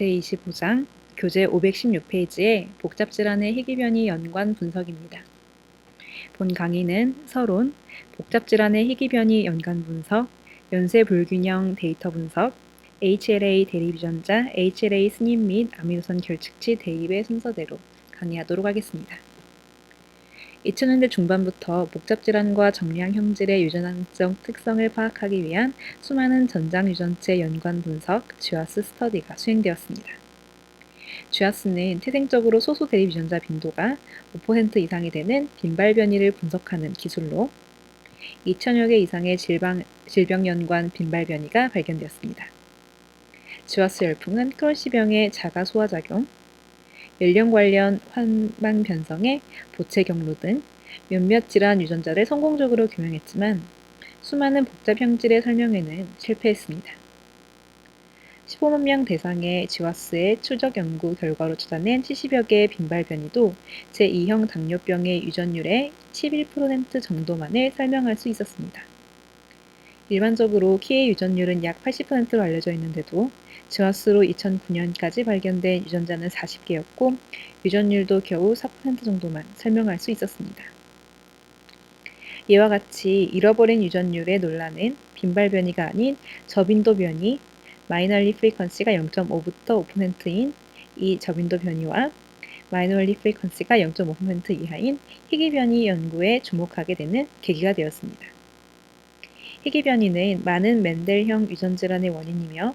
제25장 교재 516페이지의 복잡질환의 희귀변이 연관 분석입니다. 본 강의는 서론, 복잡질환의 희귀변이 연관 분석, 연쇄 불균형 데이터 분석, HLA 대립 유전자, HLA 스님 및 아미노산 결측치 대입의 순서대로 강의하도록 하겠습니다. 2000년대 중반부터 복잡질환과 정량 형질의 유전학적 특성을 파악하기 위한 수많은 전장 유전체 연관 분석, 쥐아스 스터디가 수행되었습니다. 쥐아스는 태생적으로 소수 대립 유전자 빈도가 5% 이상이 되는 빈발 변이를 분석하는 기술로 2천여 개 이상의 질병, 질병 연관 빈발 변이가 발견되었습니다. 쥐아스 열풍은 크론시병의 자가 소화작용, 연령 관련 환방 변성의 보체 경로 등 몇몇 질환 유전자를 성공적으로 규명했지만 수많은 복잡 형질의 설명에는 실패했습니다. 15만 명 대상의 지와스의 추적 연구 결과로 찾아낸 70여 개의 빈발 변이도 제2형 당뇨병의 유전율의 11% 정도만을 설명할 수 있었습니다. 일반적으로 키의 유전율은 약 80%로 알려져 있는데도 지와스로 2009년까지 발견된 유전자는 40개였고 유전율도 겨우 4% 정도만 설명할 수 있었습니다. 이와 같이 잃어버린 유전율의 논란은 빈발 변이가 아닌 저빈도 변이, 마이널리 프리퀀시가 0.5부터 5%인 이 저빈도 변이와 마이너리 프리퀀시가 0.5% 이하인 희귀 변이 연구에 주목하게 되는 계기가 되었습니다. 희귀 변이는 많은 맨델형 유전 질환의 원인이며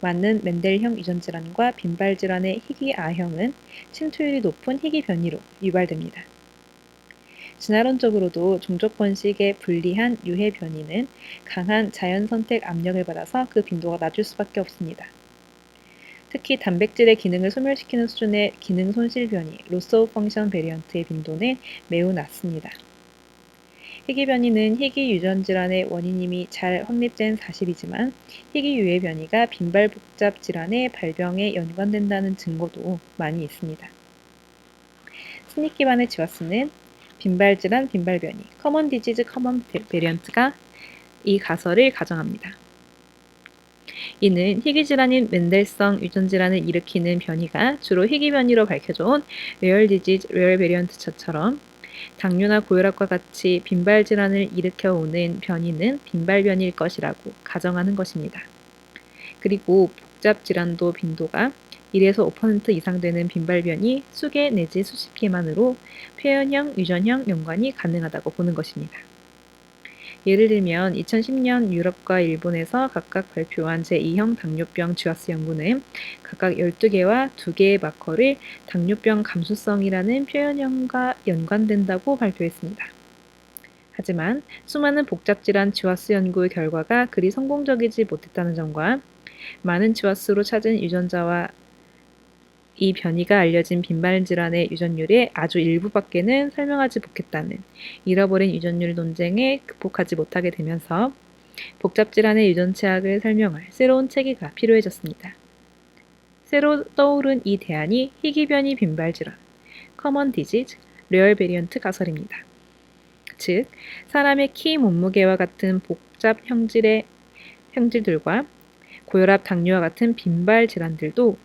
많은 맨델형 유전 질환과 빈발 질환의 희귀 아형은 침투율이 높은 희귀 변이로 유발됩니다. 진화론적으로도 종족 번식에 불리한 유해 변이는 강한 자연 선택 압력을 받아서 그 빈도가 낮을 수밖에 없습니다. 특히 단백질의 기능을 소멸시키는 수준의 기능 손실 변이, 로스 오브 펑션 베리언트의 빈도는 매우 낮습니다. 희귀 변이는 희귀 유전 질환의 원인임이 잘 확립된 사실이지만 희귀 유해 변이가 빈발 복잡 질환의 발병에 연관된다는 증거도 많이 있습니다. 스닉 기반의 지와스는 빈발 질환 빈발 변이, 커먼 디지즈 커먼 베리언트가 이 가설을 가정합니다. 이는 희귀 질환인 맨델성 유전 질환을 일으키는 변이가 주로 희귀 변이로 밝혀져 온 레얼 디지즈 레얼 베리언트처럼 당뇨나 고혈압과 같이 빈발 질환을 일으켜 오는 변이는 빈발 변이일 것이라고 가정하는 것입니다. 그리고 복잡 질환도 빈도가 1에서 5% 이상 되는 빈발 변이 수개 내지 수십 개만으로 표현형, 유전형 연관이 가능하다고 보는 것입니다. 예를 들면 2010년 유럽과 일본에서 각각 발표한 제2형 당뇨병 쥐와스 연구는 각각 12개와 2개의 마커를 당뇨병 감수성이라는 표현형과 연관된다고 발표했습니다. 하지만 수많은 복잡질환 쥐와스 연구의 결과가 그리 성공적이지 못했다는 점과 많은 쥐와스로 찾은 유전자와 이 변이가 알려진 빈발 질환의 유전율의 아주 일부밖에는 설명하지 못했다는 잃어버린 유전율 논쟁에 극복하지 못하게 되면서 복잡 질환의 유전체학을 설명할 새로운 체계가 필요해졌습니다. 새로 떠오른 이 대안이 희귀 변이 빈발 질환, 커먼 디지즈, 레얼 베리언트 가설입니다. 즉, 사람의 키 몸무게와 같은 복잡 형질의 형질들과 고혈압, 당뇨와 같은 빈발 질환들도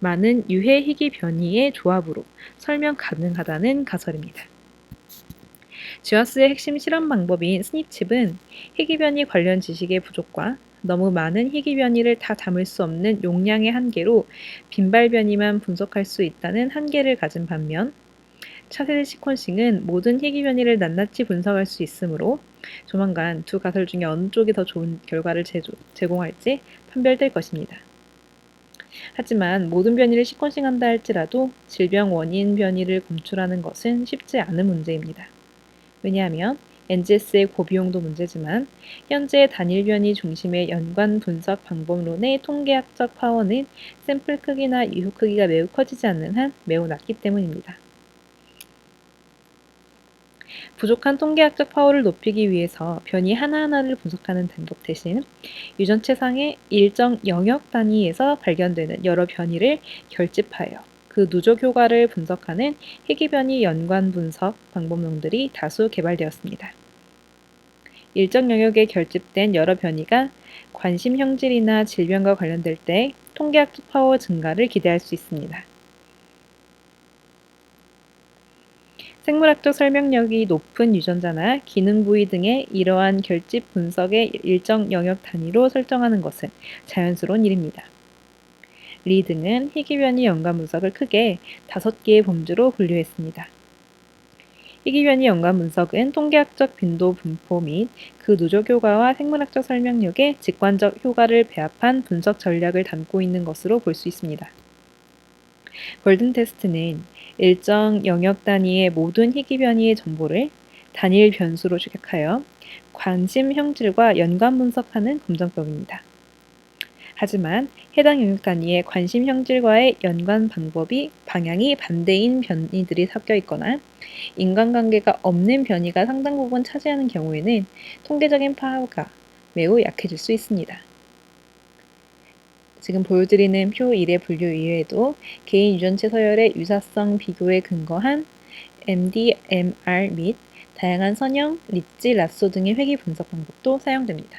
많은 유해 희귀 변이의 조합으로 설명 가능하다는 가설입니다. 지와스의 핵심 실험 방법인 스닙칩은 희귀 변이 관련 지식의 부족과 너무 많은 희귀 변이를 다 담을 수 없는 용량의 한계로 빈발 변이만 분석할 수 있다는 한계를 가진 반면 차세대 시퀀싱은 모든 희귀 변이를 낱낱이 분석할 수 있으므로 조만간 두 가설 중에 어느 쪽이 더 좋은 결과를 제공할지 판별될 것입니다. 하지만 모든 변이를 시퀀싱한다 할지라도 질병 원인 변이를 검출하는 것은 쉽지 않은 문제입니다. 왜냐하면 NGS의 고비용도 문제지만 현재 단일 변이 중심의 연관 분석 방법론의 통계학적 파워는 샘플 크기나 유효 크기가 매우 커지지 않는 한 매우 낮기 때문입니다. 부족한 통계학적 파워를 높이기 위해서 변이 하나하나를 분석하는 방법 대신 유전체상의 일정 영역 단위에서 발견되는 여러 변이를 결집하여 그 누적 효과를 분석하는 희귀 변이 연관 분석 방법론들이 다수 개발되었습니다. 일정 영역에 결집된 여러 변이가 관심 형질이나 질병과 관련될 때 통계학적 파워 증가를 기대할 수 있습니다. 생물학적 설명력이 높은 유전자나 기능 부위 등의 이러한 결집 분석의 일정 영역 단위로 설정하는 것은 자연스러운 일입니다. 리 등은 희귀변이 연관 분석을 크게 다섯 개의 범주로 분류했습니다. 희귀변이 연관 분석은 통계학적 빈도 분포 및 그 누적 효과와 생물학적 설명력의 직관적 효과를 배합한 분석 전략을 담고 있는 것으로 볼 수 있습니다. 골든 테스트는 일정 영역 단위의 모든 희귀 변이의 정보를 단일 변수로 축약하여 관심 형질과 연관 분석하는 검정법입니다. 하지만 해당 영역 단위의 관심 형질과의 연관 방법이 방향이 반대인 변이들이 섞여 있거나 인간관계가 없는 변이가 상당 부분 차지하는 경우에는 통계적인 파워가 매우 약해질 수 있습니다. 지금 보여드리는 표 1의 분류 이외에도 개인 유전체 서열의 유사성 비교에 근거한 MDMR 및 다양한 선형, 릿지, 라쏘 등의 회귀 분석 방법도 사용됩니다.